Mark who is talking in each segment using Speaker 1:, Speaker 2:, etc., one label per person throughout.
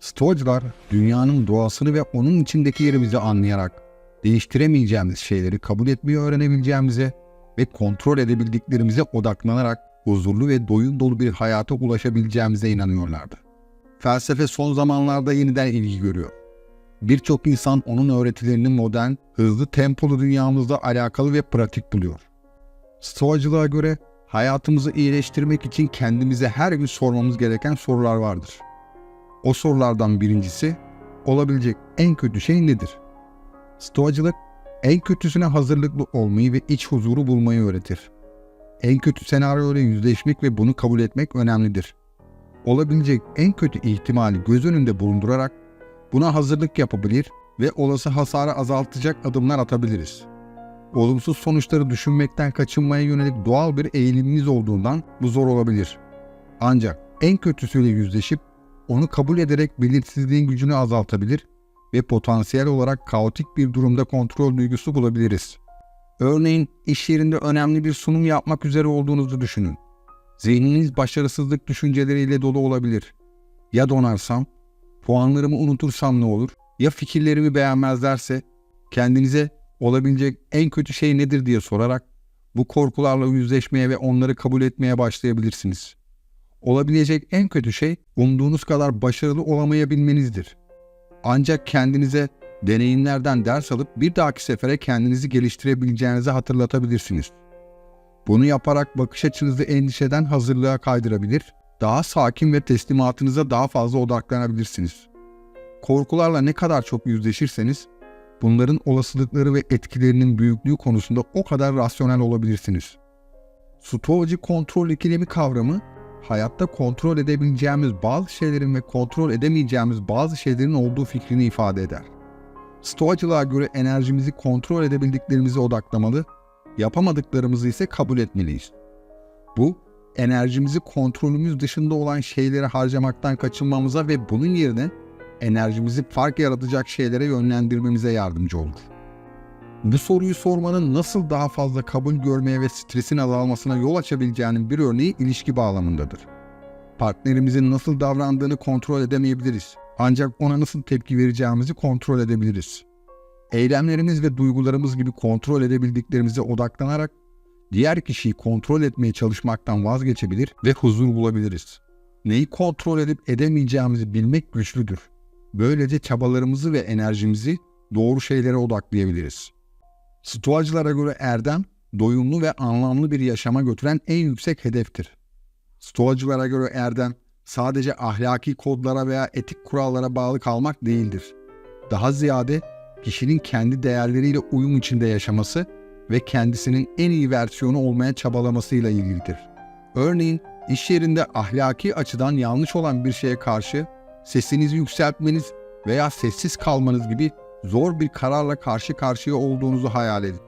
Speaker 1: Stoacılar dünyanın doğasını ve onun içindeki yerimizi anlayarak değiştiremeyeceğimiz şeyleri kabul etmeyi öğrenebileceğimize ve kontrol edebildiklerimize odaklanarak huzurlu ve doyum dolu bir hayata ulaşabileceğimize inanıyorlardı. Felsefe son zamanlarda yeniden ilgi görüyor. Birçok insan onun öğretilerini modern, hızlı tempolu dünyamızda alakalı ve pratik buluyor. Stoacılığa göre hayatımızı iyileştirmek için kendimize her gün sormamız gereken sorular vardır. O sorulardan birincisi olabilecek en kötü şey nedir? Stoacılık en kötüsüne hazırlıklı olmayı ve iç huzuru bulmayı öğretir. En kötü senaryoyla yüzleşmek ve bunu kabul etmek önemlidir. Olabilecek en kötü ihtimali göz önünde bulundurarak buna hazırlık yapabilir ve olası hasarı azaltacak adımlar atabiliriz. Olumsuz sonuçları düşünmekten kaçınmaya yönelik doğal bir eğilimimiz olduğundan bu zor olabilir. Ancak en kötüsüyle yüzleşip onu kabul ederek belirsizliğin gücünü azaltabilir ve potansiyel olarak kaotik bir durumda kontrol duygusu bulabiliriz. Örneğin iş yerinde önemli bir sunum yapmak üzere olduğunuzu düşünün. Zihniniz başarısızlık düşünceleriyle dolu olabilir. Ya donarsam? Puanlarımı unutursam ne olur? Ya fikirlerimi beğenmezlerse? Kendinize olabilecek en kötü şey nedir diye sorarak bu korkularla yüzleşmeye ve onları kabul etmeye başlayabilirsiniz. Olabilecek en kötü şey umduğunuz kadar başarılı olamayabilmenizdir. Ancak kendinize deneyimlerden ders alıp bir dahaki sefere kendinizi geliştirebileceğinizi hatırlatabilirsiniz. Bunu yaparak bakış açınızı endişeden hazırlığa kaydırabilir, daha sakin ve teslimatınıza daha fazla odaklanabilirsiniz. Korkularla ne kadar çok yüzleşirseniz, bunların olasılıkları ve etkilerinin büyüklüğü konusunda o kadar rasyonel olabilirsiniz. Stoacı kontrol ikilemi kavramı, hayatta kontrol edebileceğimiz bazı şeylerin ve kontrol edemeyeceğimiz bazı şeylerin olduğu fikrini ifade eder. Stoacılığa göre enerjimizi kontrol edebildiklerimize odaklamalı, yapamadıklarımızı ise kabul etmeliyiz. Bu, enerjimizi kontrolümüz dışında olan şeylere harcamaktan kaçınmamıza ve bunun yerine enerjimizi fark yaratacak şeylere yönlendirmemize yardımcı olur. Bu soruyu sormanın nasıl daha fazla kabul görmeye ve stresin azalmasına yol açabileceğinin bir örneği ilişki bağlamındadır. Partnerimizin nasıl davrandığını kontrol edemeyebiliriz. Ancak ona nasıl tepki vereceğimizi kontrol edebiliriz. Eylemlerimiz ve duygularımız gibi kontrol edebildiklerimize odaklanarak diğer kişiyi kontrol etmeye çalışmaktan vazgeçebilir ve huzur bulabiliriz. Neyi kontrol edip edemeyeceğimizi bilmek güçlüdür. Böylece çabalarımızı ve enerjimizi doğru şeylere odaklayabiliriz. Stoacılara göre erdem, doyumlu ve anlamlı bir yaşama götüren en yüksek hedeftir. Stoacılara göre erdem, sadece ahlaki kodlara veya etik kurallara bağlı kalmak değildir. Daha ziyade kişinin kendi değerleriyle uyum içinde yaşaması ve kendisinin en iyi versiyonu olmaya çabalamasıyla ilgilidir. Örneğin iş yerinde ahlaki açıdan yanlış olan bir şeye karşı sesinizi yükseltmeniz veya sessiz kalmanız gibi zor bir kararla karşı karşıya olduğunuzu hayal edin.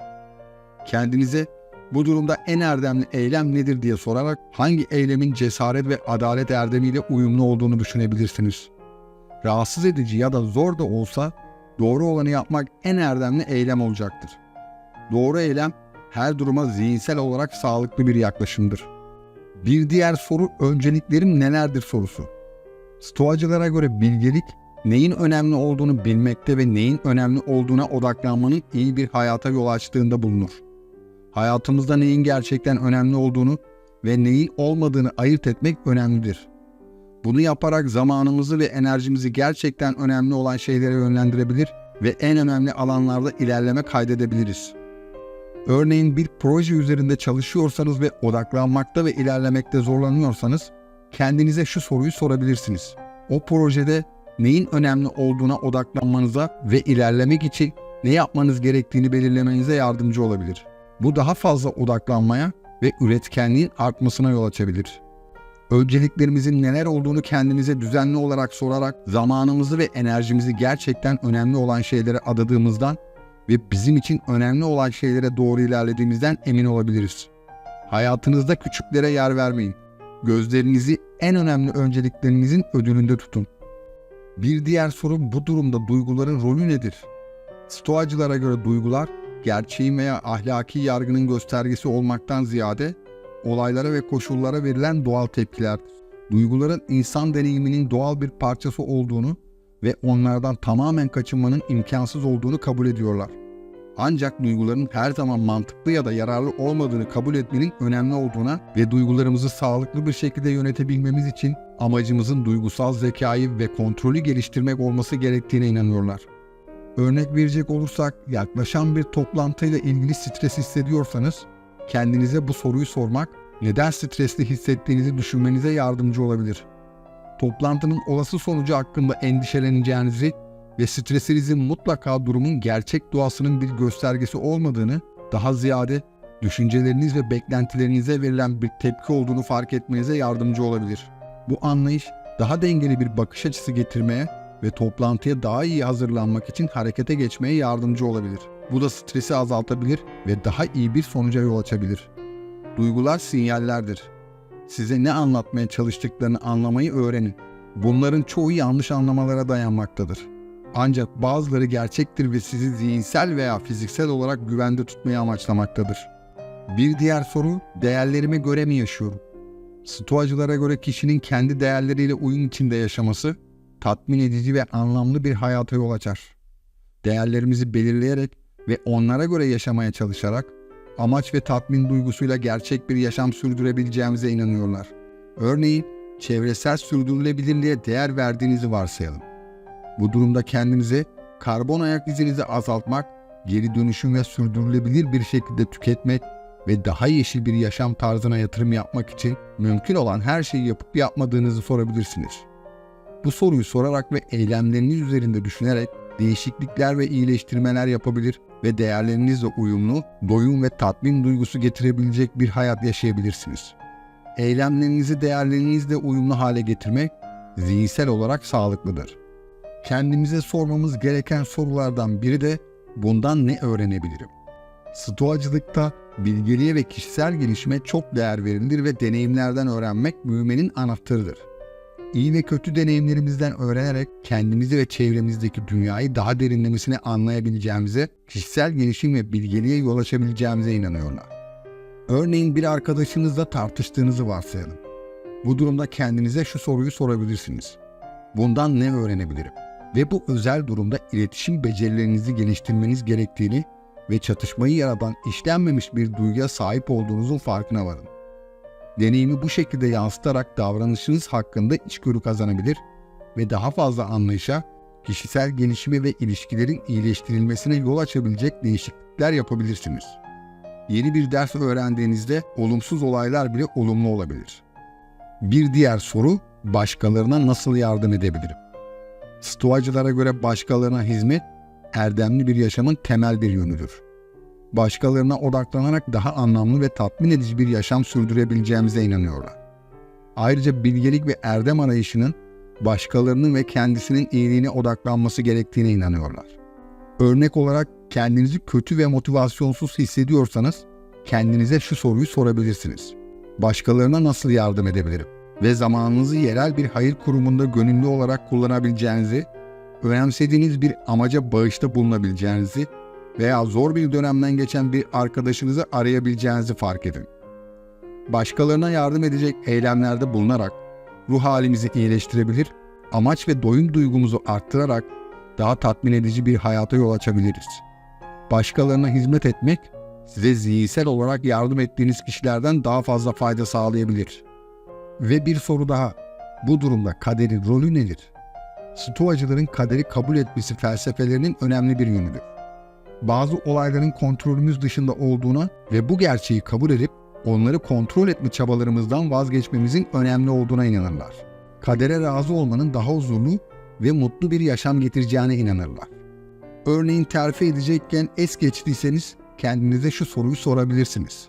Speaker 1: Kendinize bu durumda en erdemli eylem nedir diye sorarak hangi eylemin cesaret ve adalet erdemiyle uyumlu olduğunu düşünebilirsiniz. Rahatsız edici ya da zor da olsa doğru olanı yapmak en erdemli eylem olacaktır. Doğru eylem her duruma zihinsel olarak sağlıklı bir yaklaşımdır. Bir diğer soru önceliklerim nelerdir sorusu. Stoacılara göre bilgelik neyin önemli olduğunu bilmekte ve neyin önemli olduğuna odaklanmanın iyi bir hayata yol açtığında bulunur. Hayatımızda neyin gerçekten önemli olduğunu ve neyin olmadığını ayırt etmek önemlidir. Bunu yaparak zamanımızı ve enerjimizi gerçekten önemli olan şeylere yönlendirebilir ve en önemli alanlarda ilerleme kaydedebiliriz. Örneğin bir proje üzerinde çalışıyorsanız ve odaklanmakta ve ilerlemekte zorlanıyorsanız kendinize şu soruyu sorabilirsiniz. O projede neyin önemli olduğuna odaklanmanıza ve ilerlemek için ne yapmanız gerektiğini belirlemenize yardımcı olabilir. Bu daha fazla odaklanmaya ve üretkenliğin artmasına yol açabilir. Önceliklerimizin neler olduğunu kendinize düzenli olarak sorarak zamanımızı ve enerjimizi gerçekten önemli olan şeylere adadığımızdan ve bizim için önemli olan şeylere doğru ilerlediğimizden emin olabiliriz. Hayatınızda küçüklere yer vermeyin. Gözlerinizi en önemli önceliklerinizin ödülünde tutun. Bir diğer soru bu durumda duyguların rolü nedir? Stoacılara göre duygular gerçeğin veya ahlaki yargının göstergesi olmaktan ziyade olaylara ve koşullara verilen doğal tepkiler. duyguların insan deneyiminin doğal bir parçası olduğunu ve onlardan tamamen kaçınmanın imkansız olduğunu kabul ediyorlar. Ancak duyguların her zaman mantıklı ya da yararlı olmadığını kabul etmenin önemli olduğuna ve duygularımızı sağlıklı bir şekilde yönetebilmemiz için amacımızın duygusal zekayı ve kontrolü geliştirmek olması gerektiğine inanıyorlar. Örnek verecek olursak yaklaşan bir toplantıyla ilgili stres hissediyorsanız kendinize bu soruyu sormak neden stresli hissettiğinizi düşünmenize yardımcı olabilir. Toplantının olası sonucu hakkında endişeleneceğinizi ve stresinizin mutlaka durumun gerçek doğasının bir göstergesi olmadığını, daha ziyade düşünceleriniz ve beklentilerinize verilen bir tepki olduğunu fark etmenize yardımcı olabilir. Bu anlayış daha dengeli bir bakış açısı getirmeye ve toplantıya daha iyi hazırlanmak için harekete geçmeye yardımcı olabilir. Bu da stresi azaltabilir ve daha iyi bir sonuca yol açabilir. Duygular sinyallerdir. Size ne anlatmaya çalıştıklarını anlamayı öğrenin. Bunların çoğu yanlış anlamalara dayanmaktadır. Ancak bazıları gerçektir ve sizi zihinsel veya fiziksel olarak güvende tutmayı amaçlamaktadır. Bir diğer soru, değerlerime göre mi yaşıyorum? Stoacılara göre kişinin kendi değerleriyle uyum içinde yaşaması, tatmin edici ve anlamlı bir hayata yol açar. Değerlerimizi belirleyerek ve onlara göre yaşamaya çalışarak, amaç ve tatmin duygusuyla gerçek bir yaşam sürdürebileceğimize inanıyorlar. Örneğin, çevresel sürdürülebilirliğe değer verdiğinizi varsayalım. Bu durumda kendinize karbon ayak izinizi azaltmak, geri dönüşüm ve sürdürülebilir bir şekilde tüketmek ve daha yeşil bir yaşam tarzına yatırım yapmak için mümkün olan her şeyi yapıp yapmadığınızı sorabilirsiniz. Bu soruyu sorarak ve eylemleriniz üzerinde düşünerek değişiklikler ve iyileştirmeler yapabilir ve değerlerinizle uyumlu, doyum ve tatmin duygusu getirebilecek bir hayat yaşayabilirsiniz. Eylemlerinizi değerlerinizle uyumlu hale getirmek zihinsel olarak sağlıklıdır. Kendimize sormamız gereken sorulardan biri de bundan ne öğrenebilirim? Stoacılıkta bilgeliğe ve kişisel gelişime çok değer verilir ve deneyimlerden öğrenmek büyümenin anahtarıdır. İyi ve kötü deneyimlerimizden öğrenerek kendimizi ve çevremizdeki dünyayı daha derinlemesine anlayabileceğimize, kişisel gelişim ve bilgeliğe yol açabileceğimize inanıyorlar. Örneğin bir arkadaşınızla tartıştığınızı varsayalım. Bu durumda kendinize şu soruyu sorabilirsiniz. Bundan ne öğrenebilirim? Ve bu özel durumda iletişim becerilerinizi geliştirmeniz gerektiğini ve çatışmayı yaratan işlenmemiş bir duyguya sahip olduğunuzun farkına varın. Deneyimi bu şekilde yansıtarak davranışınız hakkında içgörü kazanabilir ve daha fazla anlayışa, kişisel gelişime ve ilişkilerin iyileştirilmesine yol açabilecek değişiklikler yapabilirsiniz. Yeni bir ders öğrendiğinizde olumsuz olaylar bile olumlu olabilir. Bir diğer soru, başkalarına nasıl yardım edebilirim? Stoacılara göre başkalarına hizmet, erdemli bir yaşamın temel bir yönüdür. Başkalarına odaklanarak daha anlamlı ve tatmin edici bir yaşam sürdürebileceğimize inanıyorlar. Ayrıca bilgelik ve erdem arayışının başkalarının ve kendisinin iyiliğine odaklanması gerektiğine inanıyorlar. Örnek olarak kendinizi kötü ve motivasyonsuz hissediyorsanız kendinize şu soruyu sorabilirsiniz. Başkalarına nasıl yardım edebilirim? Ve zamanınızı yerel bir hayır kurumunda gönüllü olarak kullanabileceğinizi, önemsediğiniz bir amaca bağışta bulunabileceğinizi veya zor bir dönemden geçen bir arkadaşınızı arayabileceğinizi fark edin. Başkalarına yardım edecek eylemlerde bulunarak ruh halimizi iyileştirebilir, amaç ve doyum duygumuzu arttırarak daha tatmin edici bir hayata yol açabiliriz. Başkalarına hizmet etmek size zihinsel olarak yardım ettiğiniz kişilerden daha fazla fayda sağlayabilir. Ve bir soru daha. Bu durumda kaderin rolü nedir? Stoacıların kaderi kabul etmesi felsefelerinin önemli bir yönüdür. Bazı olayların kontrolümüz dışında olduğuna ve bu gerçeği kabul edip onları kontrol etme çabalarımızdan vazgeçmemizin önemli olduğuna inanırlar. Kadere razı olmanın daha huzurlu ve mutlu bir yaşam getireceğine inanırlar. Örneğin terfi edecekken es geçtiyseniz kendinize şu soruyu sorabilirsiniz.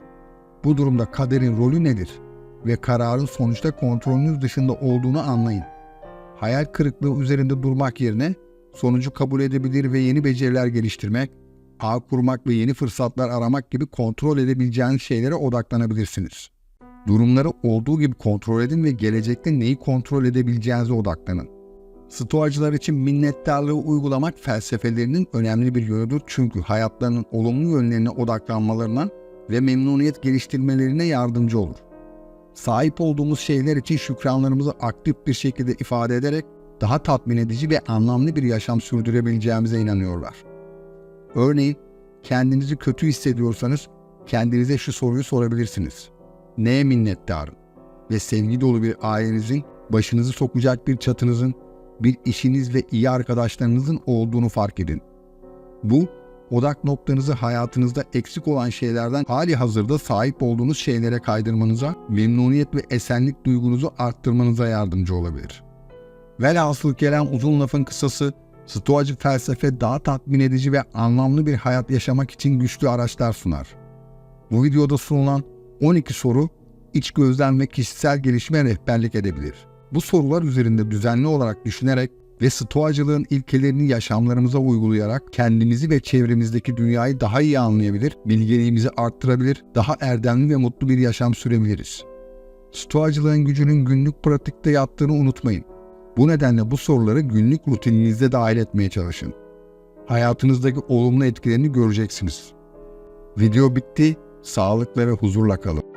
Speaker 1: Bu durumda kaderin rolü nedir? Ve kararın sonuçta kontrolünüz dışında olduğunu anlayın. Hayal kırıklığı üzerinde durmak yerine sonucu kabul edebilir ve yeni beceriler geliştirmek, ağ kurmak ve yeni fırsatlar aramak gibi kontrol edebileceğiniz şeylere odaklanabilirsiniz. Durumları olduğu gibi kontrol edin ve gelecekte neyi kontrol edebileceğinize odaklanın. Stoacılar için minnettarlığı uygulamak felsefelerinin önemli bir yönüdür çünkü hayatlarının olumlu yönlerine odaklanmalarına ve memnuniyet geliştirmelerine yardımcı olur. Sahip olduğumuz şeyler için şükranlarımızı aktif bir şekilde ifade ederek daha tatmin edici ve anlamlı bir yaşam sürdürebileceğimize inanıyorlar. Örneğin kendinizi kötü hissediyorsanız kendinize şu soruyu sorabilirsiniz. Neye minnettarım? Ve sevgi dolu bir ailenizin, başınızı sokacak bir çatınızın, bir işiniz ve iyi arkadaşlarınızın olduğunu fark edin. Bu, odak noktanızı hayatınızda eksik olan şeylerden hali hazırda sahip olduğunuz şeylere kaydırmanıza, memnuniyet ve esenlik duygunuzu arttırmanıza yardımcı olabilir. Velhasıl kelam uzun lafın kısası, Stoacı felsefe daha tatmin edici ve anlamlı bir hayat yaşamak için güçlü araçlar sunar. Bu videoda sunulan 12 soru iç gözlem ve kişisel gelişime rehberlik edebilir. Bu sorular üzerinde düzenli olarak düşünerek ve stoacılığın ilkelerini yaşamlarımıza uygulayarak kendimizi ve çevremizdeki dünyayı daha iyi anlayabilir, bilgeliğimizi arttırabilir, daha erdemli ve mutlu bir yaşam sürebiliriz. Stoacılığın gücünün günlük pratikte yattığını unutmayın. Bu nedenle bu soruları günlük rutininizde dahil etmeye çalışın. Hayatınızdaki olumlu etkilerini göreceksiniz. Video bitti. Sağlıkla ve huzurla kalın.